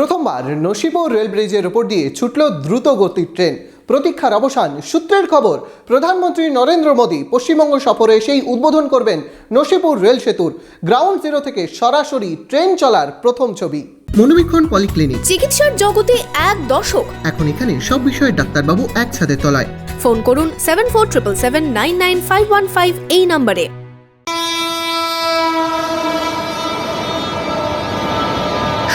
প্রথমবার নসিপুর রেল ব্রিজের ওপর দিয়ে ছুটল দ্রুত গতির ট্রেন। প্রতীক্ষার অবসান সূত্রের খবর প্রধানমন্ত্রী নরেন্দ্র মোদী পশ্চিমবঙ্গ সফরে সেই উদ্বোধন করবেন নসিপুর রেল সেতুর। গ্রাউন্ড জিরো থেকে সরাসরি ট্রেন চলার প্রথম ছবি। মনোবীক্ষণ পলিক্লিনিক। চিকিৎসার জগতে এক দশক এখন এখানে সব বিষয়ে ডাক্তারবাবু একসাথে তলায়। ফোন করুন seven four triple seven nine nine five one five এই নম্বরে।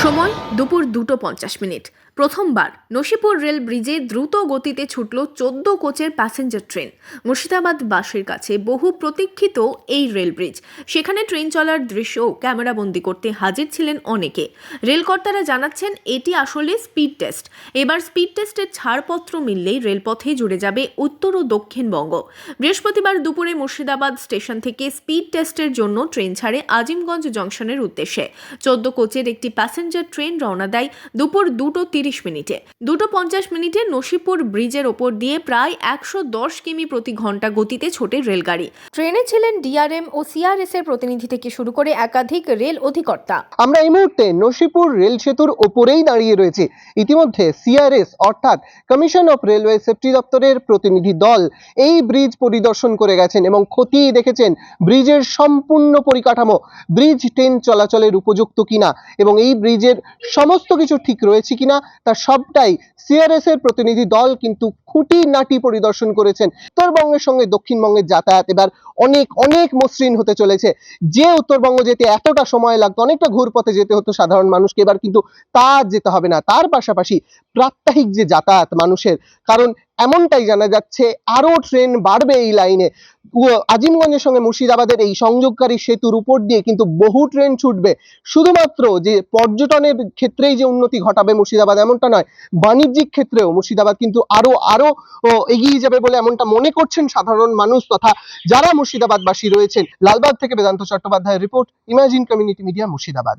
সময় দুপুর দুটো পঞ্চাশ মিনিট। প্রথমবার নসিপুর রেল ব্রিজে দ্রুত গতিতে ছুটল চোদ্দ কোচের প্যাসেঞ্জার ট্রেন মুর্শিদাবাদ বাসের কাছে বহু প্রতীক্ষিত এই রেল ব্রিজ। সেখানে ট্রেন চলার দৃশ্য ক্যামেরাবন্দি করতে হাজির ছিলেন অনেকে। রেলকর্তারা জানাচ্ছেন, এটি আসলে স্পিড টেস্ট এবার স্পিড টেস্টের ছাড়পত্র মিললেই রেলপথে জুড়ে যাবে উত্তর ও দক্ষিণবঙ্গ বৃহস্পতিবার দুপুরে মুর্শিদাবাদ স্টেশন থেকে স্পিড টেস্টের জন্য ট্রেন ছাড়ে আজিমগঞ্জ জংশনের উদ্দেশ্যে। চোদ্দ কোচের একটি প্যাসেঞ্জার ট্রেন রওনা দেয় দুপুর দুটো তিরিশ মিনিটে। দুটো পঞ্চাশ মিনিটে নসিপুর ব্রিজের ওপর দিয়ে প্রায় একশো দশ কিমি প্রতি ঘণ্টা গতিতে ছোটে রেলগাড়ি। ট্রেনে ছিলেন ডিআরএম ও সিআরএস এর প্রতিনিধি থেকে শুরু করে একাধিক রেল অধিকর্তা। আমরা এই মুহূর্তে নসিপুর রেল সেতুর ওপরেই দাঁড়িয়ে রয়েছি। ইতিমধ্যে সিআরএস অর্থাৎ কমিশন অফ রেলওয়ে সেফটি দপ্তরের প্রতিনিধি দল এই ব্রিজ পরিদর্শন করে গেছেন এবং খতিয়ে দেখেছেন ব্রিজের সম্পূর্ণ পরিকাঠামো, ব্রিজ ট্রেন চলাচলের উপযুক্ত কিনা এবং এই ব্রিজের সমস্ত কিছু ঠিক রয়েছে কিনা তার সবটাই সিআরএস এর প্রতিনিধি দল কিন্তু খুঁটি নাটি পরিদর্শন করেছেন। উত্তরবঙ্গের সঙ্গে দক্ষিণবঙ্গের যাতায়াত এবার অনেক অনেক মসৃণ হতে চলেছে। যে উত্তরবঙ্গ যেতে এতটা সময় লাগতো, অনেকটা ঘুরপথে যেতে হতো সাধারণ মানুষকে, এবার কিন্তু তা যেতে হবে না। তার পাশাপাশি প্রাত্যহিক যে যাতায়াত মানুষের কারণ এমনটাই জানা যাচ্ছে আরও ট্রেন বাড়বে এই লাইনে আজিমগঞ্জের সঙ্গে মুর্শিদাবাদের এই সংযোগকারী সেতুর উপর দিয়ে কিন্তু বহু ট্রেন ছুটবে। শুধুমাত্র যে পর্যটনের ক্ষেত্রেই যে উন্নতি ঘটাবে মুর্শিদাবাদ এমনটা নয় বাণিজ্যিক ক্ষেত্রেও মুর্শিদাবাদ কিন্তু আরও আরও ও, এগিয়ে যাবে বলে এমনটা মনে করছেন সাধারণ মানুষ তথা যারা মুর্শিদাবাদবাসী রয়েছেন। লালবাগ থেকে বেদান্ত চট্টোপাধ্যায়ের report imagine community media Murshidabad.